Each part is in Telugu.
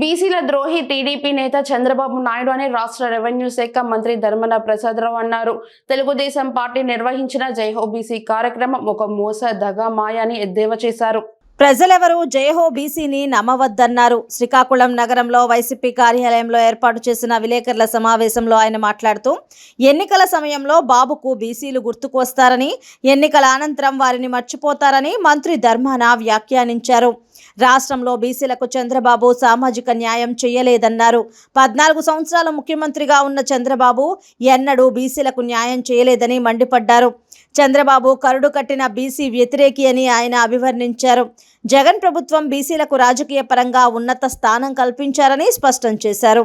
బీసీల ద్రోహి టీడీపీ నేత చంద్రబాబు నాయుడు అని రాష్ట్ర రెవెన్యూ శాఖ మంత్రి ధర్మన ప్రసాదరావు అన్నారు. తెలుగుదేశం పార్టీ నిర్వహించిన జైహో బీసీ కార్యక్రమం ఒక మోస దగా మాయ అని ఎద్దేవా చేశారు. ప్రజలెవరూ జయహో బీసీని నమ్మవద్దన్నారు. శ్రీకాకుళం నగరంలో వైసీపీ కార్యాలయంలో ఏర్పాటు చేసిన విలేకరుల సమావేశంలో ఆయన మాట్లాడుతూ ఎన్నికల సమయంలో బాబుకు బీసీలు గుర్తుకు వస్తారని ఎన్నికల అనంతరం వారిని మర్చిపోతారని మంత్రి ధర్మాన వ్యాఖ్యానించారు. రాష్ట్రంలో బీసీలకు చంద్రబాబు సామాజిక న్యాయం చేయలేదన్నారు. పద్నాలుగు సంవత్సరాల ముఖ్యమంత్రిగా ఉన్న చంద్రబాబు ఎన్నడూ బీసీలకు న్యాయం చేయలేదని మండిపడ్డారు. చంద్రబాబు కరుడు కట్టిన బీసీ వ్యతిరేకి అని ఆయన అభివర్ణించారు. జగన్ ప్రభుత్వం బీసీలకు రాజకీయ పరంగా ఉన్నత స్థానం కల్పించారని స్పష్టం చేశారు.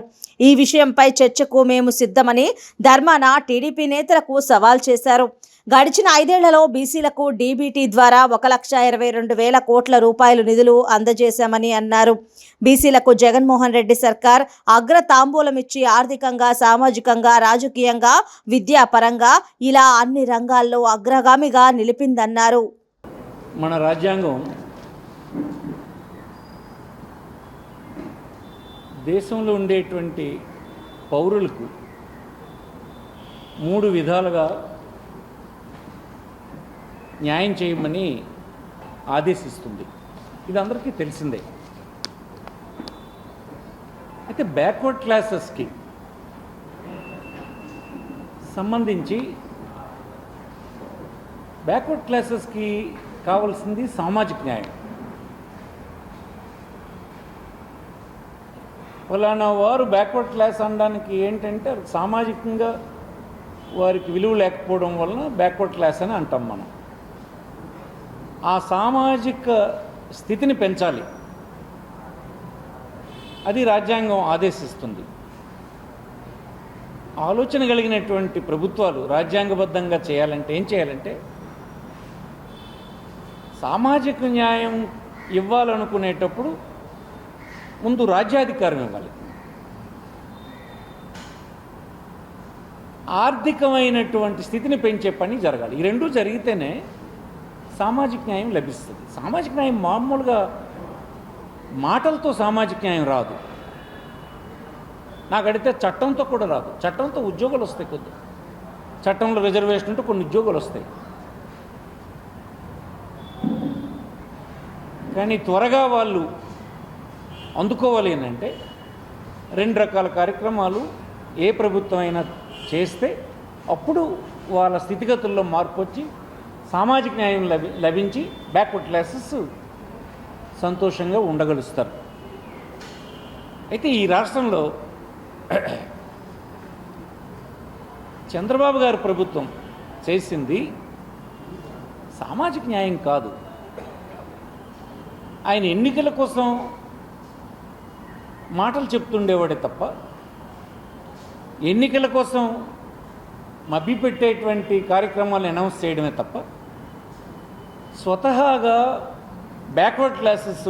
ఈ విషయంపై చర్చకు మేము సిద్ధమని ధర్మాన టీడీపీ నేతలకు సవాల్ చేశారు. గడిచిన ఐదేళ్ళలో బీసీలకు డీబీటీ ద్వారా ఒక లక్ష ఇరవై రెండు వేల కోట్ల రూపాయలు నిధులు అందజేశామని అన్నారు. బీసీలకు జగన్మోహన్ రెడ్డి సర్కార్ అగ్ర తాంబూలం ఇచ్చి ఆర్థికంగా సామాజికంగా రాజకీయంగా విద్యాపరంగా ఇలా అన్ని రంగాల్లో అగ్రగామిగా నిలిపిందన్నారు. మన రాజ్యాంగం దేశంలో ఉండేటువంటి పౌరులకు మూడు విధాలుగా న్యాయం చేయమని ఆదేశిస్తుంది. ఇది అందరికీ తెలిసిందే. అయితే బ్యాక్వర్డ్ క్లాసెస్కి సంబంధించి బ్యాక్వర్డ్ క్లాసెస్కి కావాల్సింది సామాజిక న్యాయం. ఫలానా వారు బ్యాక్వర్డ్ క్లాస్ అనడానికి ఏంటంటే సామాజికంగా వారికి విలువ లేకపోవడం వలన బ్యాక్వర్డ్ క్లాస్ అని అంటాం మనం. ఆ సామాజిక స్థితిని పెంచాలి. అది రాజ్యాంగం ఆదేశిస్తుంది. ఆలోచన కలిగినటువంటి ప్రభుత్వాలు రాజ్యాంగబద్ధంగా చేయాలంటే ఏం చేయాలంటే సామాజిక న్యాయం ఇవ్వాలనుకునేటప్పుడు ముందు రాజ్యాధికారం ఇవ్వాలి. ఆర్థికమైనటువంటి స్థితిని పెంచే పని జరగాలి. ఈ రెండు జరిగితేనే సామాజిక న్యాయం లభిస్తుంది. సామాజిక న్యాయం మామూలుగా మాటలతో సామాజిక న్యాయం రాదు. నాకు అడిగితే చట్టంతో కూడా రాదు. చట్టంతో ఉద్యోగాలు వస్తాయి కొద్ది చట్టంలో రిజర్వేషన్ ఉంటే కొన్ని ఉద్యోగాలు వస్తాయి. కానీ త్వరగా వాళ్ళు అందుకోవాలి అంటే రెండు రకాల కార్యక్రమాలు ఏ ప్రభుత్వం అయినా చేస్తే అప్పుడు వాళ్ళ స్థితిగతుల్లో మార్పు వచ్చి సామాజిక న్యాయం లభి లభించి బ్యాక్వర్డ్ క్లాసెస్ సంతోషంగా ఉండగలుస్తారు. అయితే ఈ రాష్ట్రంలో చంద్రబాబు గారి ప్రభుత్వం చేసింది సామాజిక న్యాయం కాదు. ఆయన ఎన్నికల కోసం మాటలు చెప్తుండేవాడే తప్ప ఎన్నికల కోసం మభ్యపెట్టేటువంటి కార్యక్రమాలు అనౌన్స్ చేయడమే తప్ప స్వతహాగా బ్యాక్వర్డ్ క్లాసెస్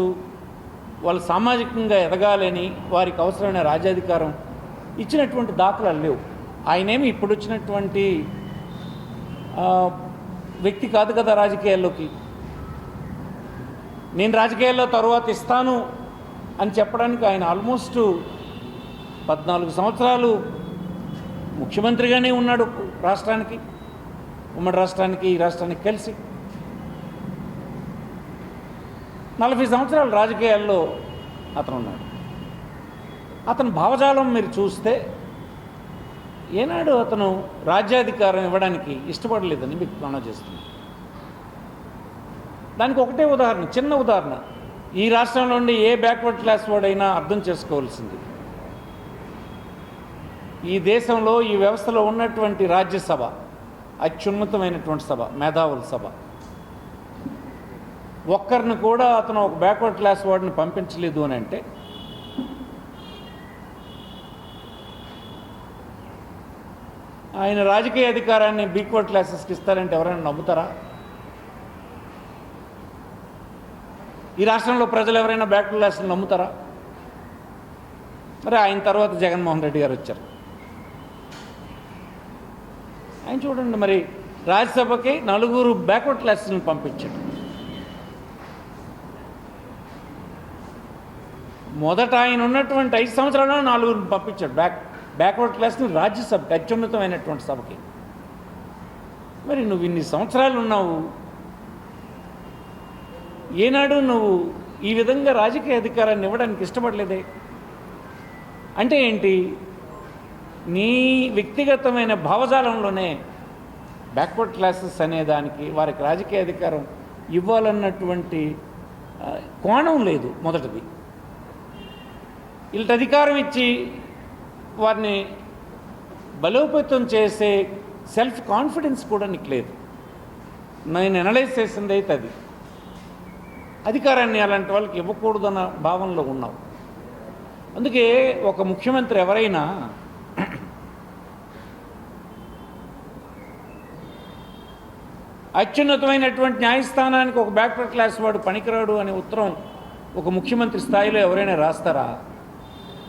వాళ్ళు సామాజికంగా ఎదగాలని వారికి అవసరమైన రాజ్యాధికారం ఇచ్చినటువంటి దాఖలాలు లేవు. ఆయనేమి ఇప్పుడు వచ్చినటువంటి వ్యక్తి కాదు కదా రాజకీయాల్లోకి. నేను రాజకీయాల్లో తరువాత ఇస్తాను అని చెప్పడానికి ఆయన ఆల్మోస్ట్ పద్నాలుగు సంవత్సరాలు ముఖ్యమంత్రిగానే ఉన్నాడు రాష్ట్రానికి ఉమ్మడి రాష్ట్రానికి ఈ రాష్ట్రానికి కలిసి. నలభై సంవత్సరాలు రాజకీయాల్లో అతను ఉన్నాడు. అతని భావజాలం మీరు చూస్తే ఏనాడు అతను రాజ్యాధికారం ఇవ్వడానికి ఇష్టపడలేదని మీకు మనం చేస్తున్నాను దానికి ఒకటే ఉదాహరణ చిన్న ఉదాహరణ. ఈ రాష్ట్రంలో ఉండి ఏ బ్యాక్వర్డ్ క్లాస్ వాడైనా అర్థం చేసుకోవాల్సింది. ఈ దేశంలో ఈ వ్యవస్థలో ఉన్నటువంటి రాజ్యసభ అత్యున్నతమైనటువంటి సభ మేధావుల సభ. ఒక్కరిని కూడా అతను ఒక బ్యాక్వర్డ్ క్లాస్ వాడిని పంపించలేదు అని అంటే ఆయన రాజకీయ అధికారాన్ని బీక్వర్డ్ క్లాసెస్కి ఇస్తారంటే ఎవరైనా నమ్ముతారా? ఈ రాష్ట్రంలో ప్రజలు ఎవరైనా బ్యాక్వర్డ్ క్లాస్ని నమ్ముతారా? మరి ఆయన తర్వాత జగన్మోహన్ రెడ్డి గారు వచ్చారు. ఆయన చూడండి మరి రాజ్యసభకి నలుగురు బ్యాక్వర్డ్ క్లాసెస్ని పంపించాడు. మొదట ఆయన ఉన్నటువంటి ఐదు సంవత్సరాల్లో నాలుగురు పంపించాడు బ్యాక్ బ్యాక్వర్డ్ క్లాస్ని రాజ్యసభకి అత్యున్నతమైనటువంటి సభకి. మరి నువ్వు ఇన్ని సంవత్సరాలు ఉన్నావు ఏనాడు నువ్వు ఈ విధంగా రాజకీయ అధికారాన్ని ఇవ్వడానికి ఇష్టపడలేదే? అంటే ఏంటి? నీ వ్యక్తిగతమైన భావజాలంలోనే బ్యాక్వర్డ్ క్లాసెస్ అనే దానికి వారికి రాజకీయ అధికారం ఇవ్వాలన్నటువంటి కోణం లేదు మొదటిది. వీళ్ళకి అధికారం ఇచ్చి వారిని బలోపేతం చేసే సెల్ఫ్ కాన్ఫిడెన్స్ కూడా నీకు లేదు. నేను అనలైజ్ చేసింది అయితే అది. అధికారాన్ని అలాంటి వాళ్ళకి ఇవ్వకూడదన్న భావనలో ఉన్నావు. అందుకే ఒక ముఖ్యమంత్రి ఎవరైనా అత్యున్నతమైనటువంటి న్యాయస్థానానికి ఒక బ్యాక్వర్డ్ క్లాస్ వాడు పనికిరాడు అనే ఉత్తరం ఒక ముఖ్యమంత్రి స్థాయిలో ఎవరైనా రాస్తారా?